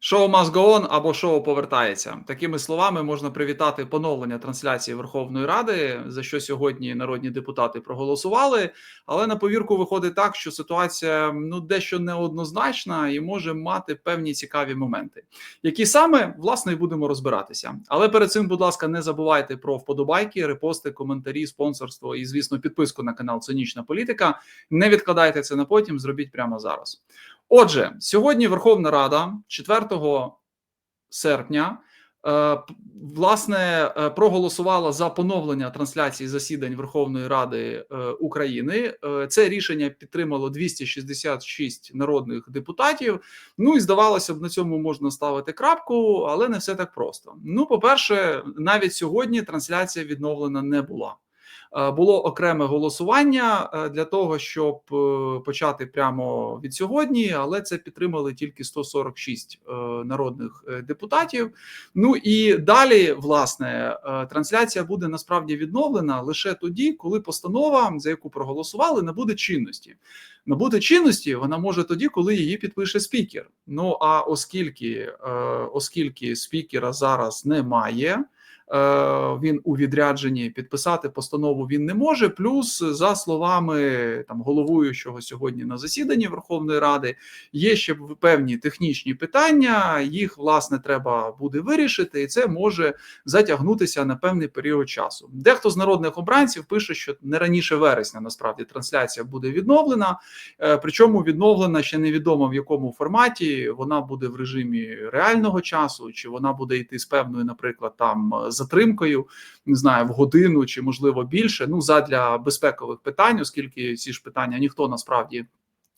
Шоу must або шоу повертається. Такими словами можна привітати поновлення трансляції Верховної Ради, за що сьогодні народні депутати проголосували. Але на повірку виходить так, що ситуація ну дещо неоднозначна і може мати певні цікаві моменти, які саме власне і будемо розбиратися. Але перед цим, будь ласка, не забувайте про вподобайки, репости, коментарі, спонсорство і, звісно, підписку на канал Цинічна Політика. Не відкладайте це на потім, зробіть прямо зараз. Отже, сьогодні Верховна Рада 4 серпня е, власне е, проголосувала за поновлення трансляції засідань Верховної Ради е, України. Це рішення підтримало 266 народних депутатів. Ну і здавалося б, на цьому можна ставити крапку, але не все так просто. Ну, по перше, навіть сьогодні трансляція відновлена не була. Е, було окреме голосування е, для того, щоб е, почати прямо від сьогодні, але це підтримали тільки 146 народних депутатів. Ну і далі, власне, трансляція буде насправді відновлена лише тоді, коли постанова, за яку проголосували, набуде чинності. Набути чинності вона може тоді, коли її підпише спікер. Ну а оскільки, оскільки спікера зараз немає. Е, він у відрядженні підписати постанову він не може. Плюс, за словами там головуючого сьогодні на засіданні Верховної Ради, є ще певні технічні питання. Їх власне треба буде вирішити, і це може затягнутися на певний період часу. Дехто з народних обранців пише, що не раніше вересня насправді трансляція буде відновлена. Е, причому відновлена ще невідомо в якому форматі. Вона буде в режимі реального часу, чи вона буде йти з певною, наприклад, там затримкою, не знаю, в годину чи можливо більше. Ну задля безпекових питань, оскільки ці ж питання ніхто насправді.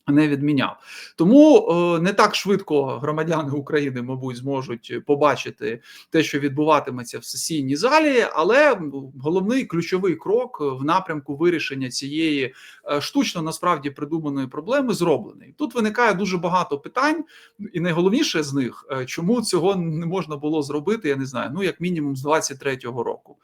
Не відміняв тому е, не так швидко громадяни України, мабуть, зможуть побачити те, що відбуватиметься в сесійній залі, але головний ключовий крок в напрямку вирішення цієї е, штучно насправді придуманої проблеми зроблений. Тут виникає дуже багато питань, і найголовніше з них, е, чому цього не можна було зробити, я не знаю. Ну як мінімум з 23-го року.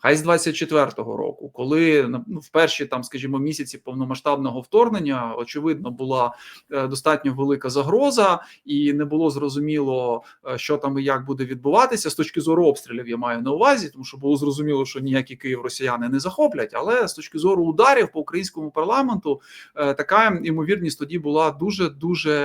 Хай з 24-го року, коли ну, в перші там, скажімо, місяці повномасштабного вторгнення, очевидно, була е, достатньо велика загроза, і не було зрозуміло, е, що там і як буде відбуватися з точки зору обстрілів. Я маю на увазі, тому що було зрозуміло, що ніякі Київ росіяни не захоплять. Але з точки зору ударів по українському парламенту е, така ймовірність тоді була дуже дуже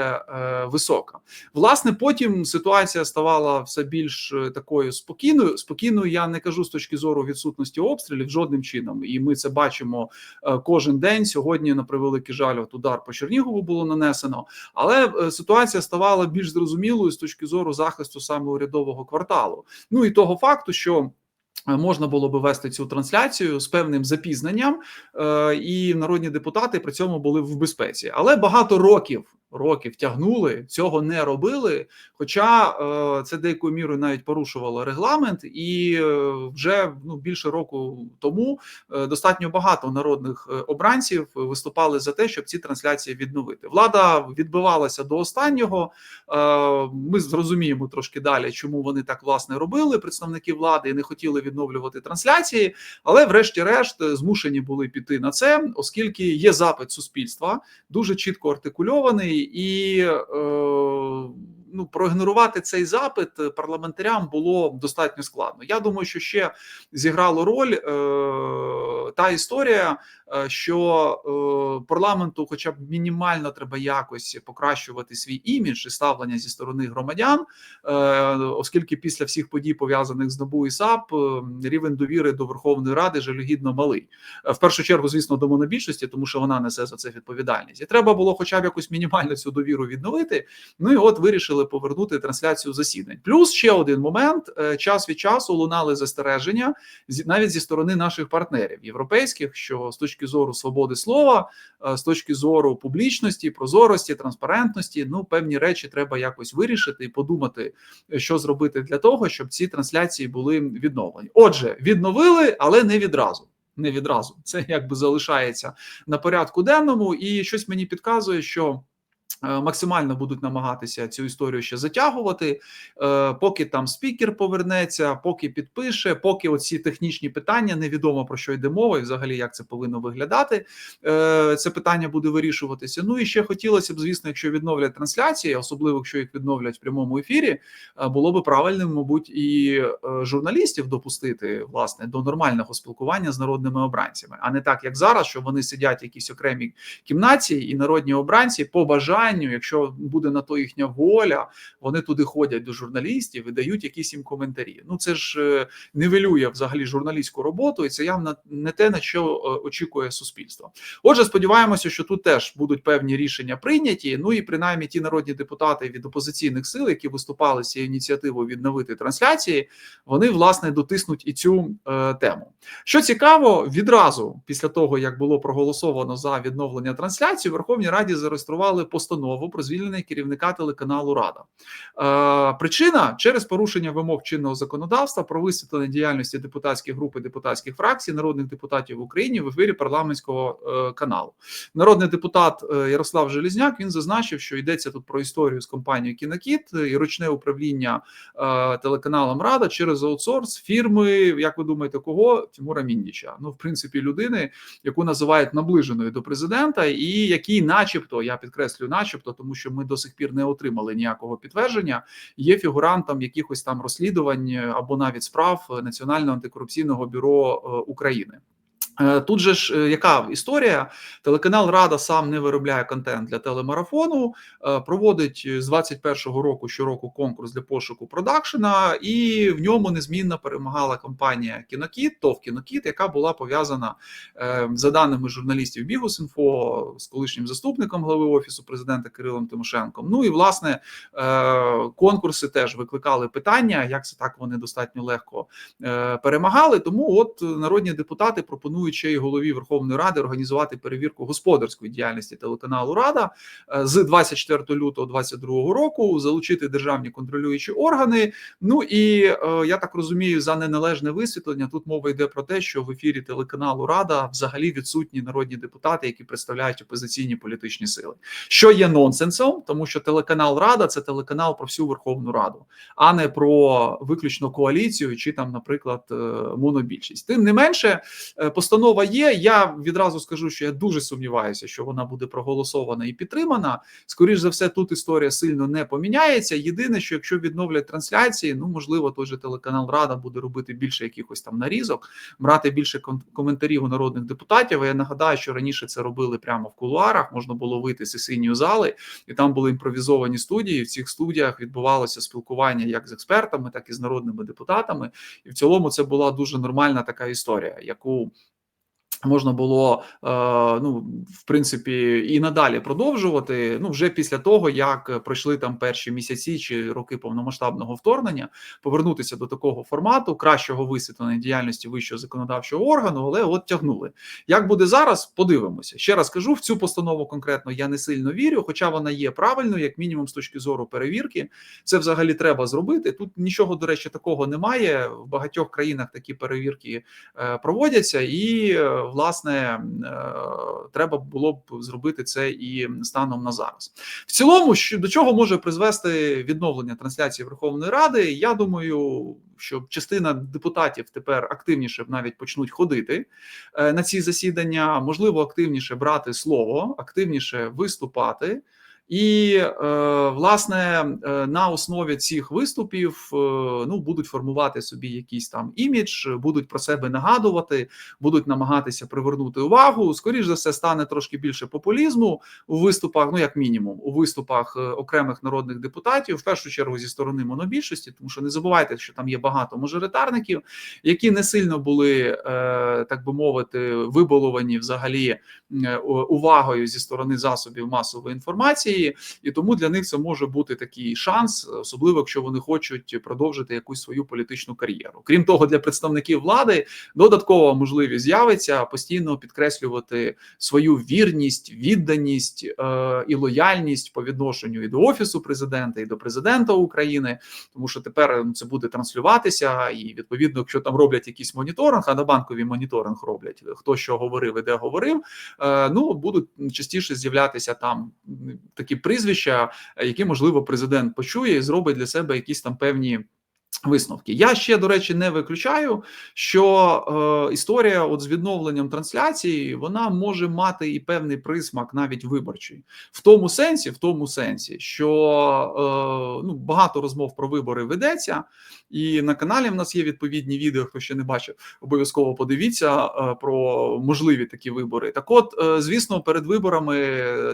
висока. Власне, потім ситуація ставала все більш такою спокійною. Спокійною я не кажу з точки зору від відсутності обстрілів жодним чином, і ми це бачимо е, кожен день. Сьогодні на превеликий жаль, от удар по Чернігову було нанесено, але е, ситуація ставала більш зрозумілою з точки зору захисту саме урядового кварталу. Ну і того факту, що. Е, можна було би вести цю трансляцію з певним запізненням, і народні депутати при цьому були в безпеці. Але багато років років тягнули, цього не робили. Хоча е, це деякою мірою навіть порушувало регламент, і е, вже ну більше року тому е, достатньо багато народних обранців виступали за те, щоб ці трансляції відновити. Влада відбивалася до останнього. Ми зрозуміємо трошки далі, чому вони так власне робили. Представники влади і не хотіли відновлювати трансляції, але, врешті-решт, змушені були піти на це, оскільки є запит суспільства, дуже чітко артикульований і е, ну проігнорувати цей запит парламентарям було достатньо складно. Я думаю, що ще зіграло роль е, та історія, е, що е, парламенту, хоча б мінімально треба якось покращувати свій імідж і ставлення зі сторони громадян, е, оскільки після всіх подій пов'язаних з НАБУ і САП рівень довіри до Верховної Ради жалюгідно малий. В першу чергу, звісно, до монобільшості, тому що вона несе за це відповідальність, і треба було, хоча б якусь мінімально цю довіру відновити. Ну і от вирішили повернути трансляцію засідань. Плюс ще один момент: час від часу лунали застереження навіть зі сторони наших партнерів європейських, що з точки зору свободи слова, е, з точки зору публічності, прозорості, транспарентності, ну певні речі треба якось вирішити і подумати, що зробити для того, щоб ці трансляції були відновлені. Отже, відновили, але не відразу. Не відразу це якби залишається на порядку денному, і щось мені підказує, що Е, максимально будуть намагатися цю історію ще затягувати, е, поки там спікер повернеться, поки підпише, поки оці технічні питання невідомо про що йде мова, і взагалі як це повинно виглядати. Е, це питання буде вирішуватися. Ну і ще хотілося б, звісно, якщо відновлять трансляції, особливо якщо їх відновлять в прямому ефірі, було би правильним, мабуть, і журналістів допустити власне до нормального спілкування з народними обранцями, а не так, як зараз, що вони сидять в якійсь окремій кімнаті, і народні обранці по бажанню бажанню, якщо буде на то їхня воля, вони туди ходять до журналістів і дають якісь їм коментарі. Ну це ж е, нивелює взагалі журналістську роботу, і це явно не те, на що е, очікує суспільство. Отже, сподіваємося, що тут теж будуть певні рішення прийняті. Ну і принаймні ті народні депутати від опозиційних сил, які виступали з цією ініціативою відновити трансляції, вони власне дотиснуть і цю е, тему. Що цікаво, відразу після того як було проголосовано за відновлення трансляції, Верховній Раді зареєстрували постанову постанову про звільнення керівника телеканалу Рада. Е, Причина через порушення вимог чинного законодавства про висвітлення діяльності депутатських груп і депутатських фракцій народних депутатів в Україні в ефірі парламентського е, каналу. Народний депутат е, Ярослав Желізняк він зазначив, що йдеться тут про історію з компанією Кінокіт і ручне управління е, телеканалом Рада через аутсорс фірми. Як ви думаєте, кого Тимура Міндіча? Ну, в принципі, людини, яку називають наближеною до президента, і який, начебто, я підкреслюю, начебто, тому що ми до сих пір не отримали ніякого підтвердження, є фігурантом якихось там розслідувань або навіть справ Національного антикорупційного бюро е, України. Е, тут же ж е, яка історія? Телеканал Рада сам не виробляє контент для телемарафону, е, проводить з 21-го року щороку конкурс для пошуку продакшена, і в ньому незмінно перемагала компанія Кінокіт, ТОВ Кінокіт, яка була пов'язана за даними журналістів Бігус.Інфо з колишнім заступником глави офісу президента Кирилом Тимошенком. Ну і власне конкурси теж викликали питання, як це так вони достатньо легко перемагали. Тому от народні депутати пропонують пропонуючи голові Верховної Ради організувати перевірку господарської діяльності телеканалу Рада е, з 24 лютого 2022 року, залучити державні контролюючі органи. Ну і е, я так розумію, за неналежне висвітлення тут мова йде про те, що в ефірі телеканалу Рада взагалі відсутні народні депутати, які представляють опозиційні політичні сили, що є нонсенсом, тому що телеканал Рада це телеканал про всю Верховну Раду, а не про виключно коаліцію чи там, наприклад, е, монобільшість. Тим не менше, постановка постанова є. Я відразу скажу, що я дуже сумніваюся, що вона буде проголосована і підтримана. Скоріше за все, тут історія сильно не поміняється. Єдине, що якщо відновлять трансляції, ну можливо, той же телеканал Рада буде робити більше якихось там нарізок, брати більше коментарів у народних депутатів. Я нагадаю, що раніше це робили прямо в кулуарах. Можна було вийти з сесійної зали, і там були імпровізовані студії. В цих студіях відбувалося спілкування як з експертами, так і з народними депутатами. І в цілому це була дуже нормальна така історія, яку Можна було е, ну в принципі і надалі продовжувати. Ну вже після того, як пройшли там перші місяці чи роки повномасштабного вторгнення, повернутися до такого формату кращого висвітлення діяльності вищого законодавчого органу, але от тягнули. Як буде зараз? Подивимося. Ще раз кажу: в цю постанову конкретно я не сильно вірю, хоча вона є правильною, як мінімум, з точки зору перевірки. Це взагалі треба зробити. Тут нічого до речі, такого немає. В багатьох країнах такі перевірки е, проводяться і. Власне е, треба було б зробити це і станом на зараз. В цілому, що до чого може призвести відновлення трансляції Верховної Ради? Я думаю, що частина депутатів тепер активніше навіть почнуть ходити е, на ці засідання, можливо, активніше брати слово, активніше виступати. І е, власне е, на основі цих виступів е, ну будуть формувати собі якийсь там імідж, будуть про себе нагадувати, будуть намагатися привернути увагу. Скоріше за все, стане трошки більше популізму у виступах, ну як мінімум, у виступах окремих народних депутатів, в першу чергу зі сторони монобільшості, тому що не забувайте, що там є багато мажоритарників, які не сильно були так би мовити, виболовані взагалі увагою зі сторони засобів масової інформації. І тому для них це може бути такий шанс, особливо якщо вони хочуть продовжити якусь свою політичну кар'єру. Крім того, для представників влади додаткова можливість з'явиться постійно підкреслювати свою вірність, відданість е, і лояльність по відношенню і до офісу президента, і до президента України, тому що тепер це буде транслюватися, і відповідно, якщо там роблять якийсь моніторинг, а на банкові моніторинг роблять хто що говорив і де говорив. Е, ну будуть частіше з'являтися там такі прізвища, які можливо президент почує і зробить для себе якісь там певні. Висновки я ще до речі не виключаю, що е, історія от з відновленням трансляції вона може мати і певний присмак, навіть виборчий, в тому сенсі, в тому сенсі, що е, ну багато розмов про вибори ведеться, і на каналі в нас є відповідні відео. Хто ще не бачив, обов'язково подивіться е, про можливі такі вибори. Так, от е, звісно, перед виборами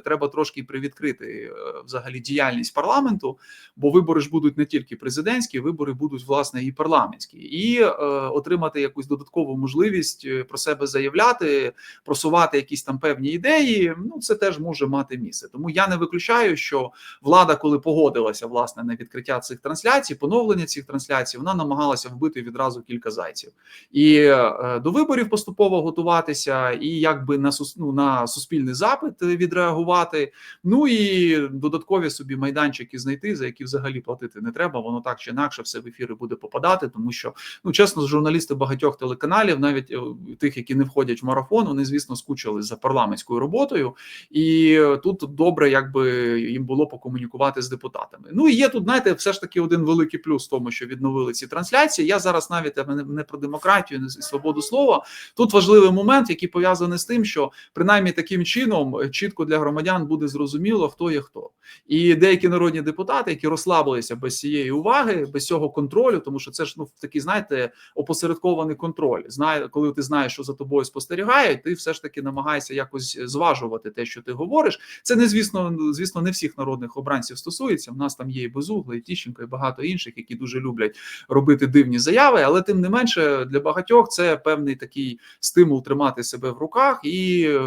треба трошки привідкрити е, взагалі діяльність парламенту, бо вибори ж будуть не тільки президентські, вибори будуть власне і парламентські, і е, отримати якусь додаткову можливість е, про себе заявляти, просувати якісь там певні ідеї. Ну це теж може мати місце. Тому я не виключаю, що влада, коли погодилася власне на відкриття цих трансляцій, поновлення цих трансляцій, вона намагалася вбити відразу кілька зайців і е, до виборів поступово готуватися, і якби на ну, на суспільний запит відреагувати. Ну і додаткові собі майданчики знайти, за які взагалі платити не треба. Воно так чи інакше все в ефіри буде попадати, тому що ну чесно, журналісти багатьох телеканалів, навіть е, тих, які не входять в марафон, вони звісно скучили за парламентською роботою, і тут добре, якби їм було покомунікувати з депутатами. Ну і є тут, знаєте, все ж таки один великий плюс в тому, що відновили ці трансляції. Я зараз навіть не- про демократію, не свободу слова. Тут важливий момент, який пов'язаний з тим, що принаймні таким чином е, чітко для громадян буде зрозуміло, хто є хто. І деякі народні депутати, які розслабилися без цієї уваги, без цього контролю, тому що це ж ну такий, знаєте, опосередкований контроль. Знає, коли ти знаєш, що за тобою спостерігають, ти все ж таки намагаєшся якось зважувати те, що ти говориш. Це не звісно, звісно, не всіх народних обранців стосується. У нас там є і Безугла, і Тіщенко, і багато інших, які дуже люблять робити дивні заяви, але тим не менше для багатьох це певний такий стимул тримати себе в руках і е,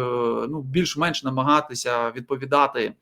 ну більш-менш намагатися відповідати.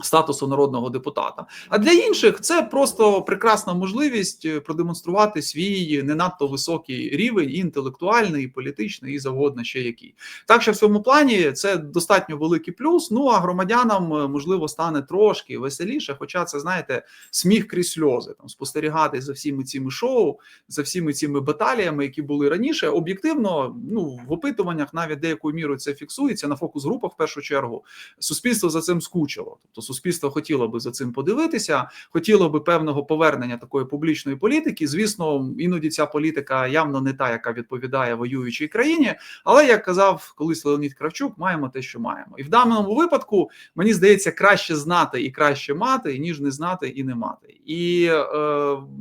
Статусу народного депутата, а для інших це просто прекрасна можливість е, продемонструвати свій не надто високий рівень, і інтелектуальний, і політичний, і завгодно ще який. Так що в цьому плані це достатньо великий плюс. Ну а громадянам е, можливо стане трошки веселіше. Хоча це знаєте, сміх крізь сльози там спостерігати за всіми цими шоу, за всіми цими баталіями, які були раніше. Об'єктивно, ну в опитуваннях навіть деякою мірою це фіксується на фокус групах. В першу чергу суспільство за цим скучило. Тобто, суспільство хотіло би за цим подивитися, хотіло би певного повернення такої публічної політики. Звісно, іноді ця політика явно не та, яка відповідає воюючій країні. Але як казав колись Леонід Кравчук, маємо те, що маємо, і в даному випадку мені здається краще знати і краще мати, ніж не знати і не мати. І е,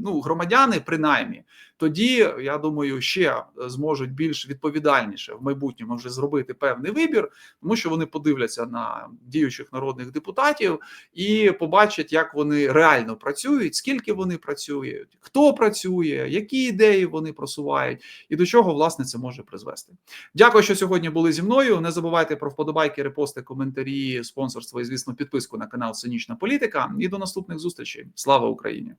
ну громадяни, принаймні. Тоді я думаю, ще зможуть більш відповідальніше в майбутньому вже зробити певний вибір, тому що вони подивляться на діючих народних депутатів і побачать, як вони реально працюють, скільки вони працюють, хто працює, які ідеї вони просувають, і до чого власне це може призвести. Дякую, що сьогодні були зі мною. Не забувайте про вподобайки, репости, коментарі, спонсорство і звісно підписку на канал Цинічна Політика. І до наступних зустрічей. Слава Україні!